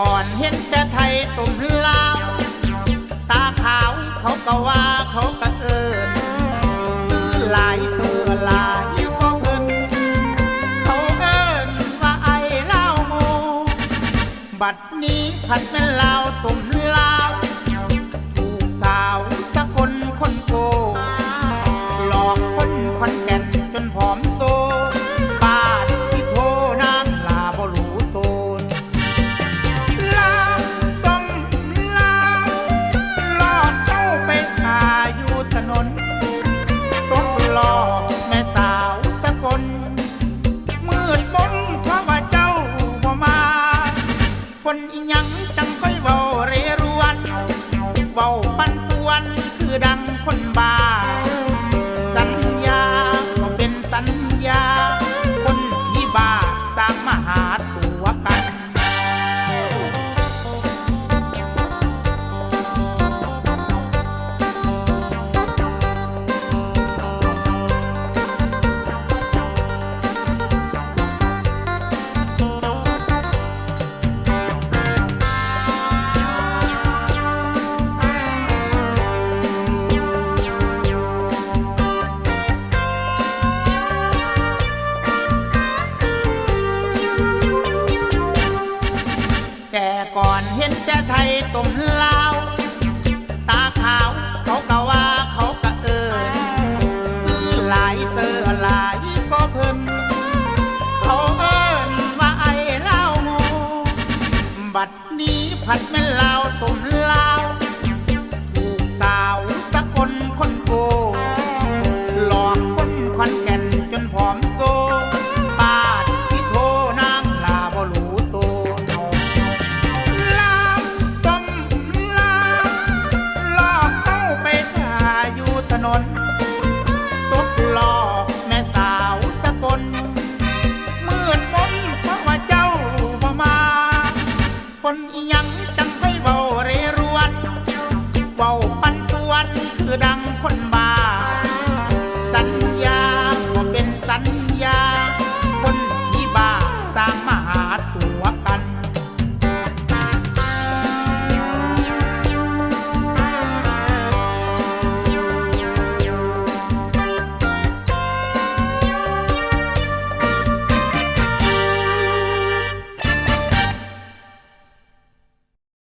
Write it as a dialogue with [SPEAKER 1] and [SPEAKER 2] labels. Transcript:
[SPEAKER 1] ก่อนเห็นแต่ไทยตุ่มลาวตาขาวเขาก็ว่าเขาก็เอิญซื้อหลายซื้อหลายก็เพิ่นเขาเอิญว่าไอ้เล่าโมบัดนี้ผัดเป็นลาวตุ่มลาว คนอีหยังจังค่อยเว้าเรรวนเว้าปันป่วนคือดังคนบ ก่อนเห็นแต่ไทยต้มลาว ตาขาวเขาก็ว่าเขาก็เอิญซื้อหลายเสื้อหลายก็เพิ่นเขาเอิญว่าไอ้เล่าโง่บัดนี้ผัดแม่ลาวต้มือดังคน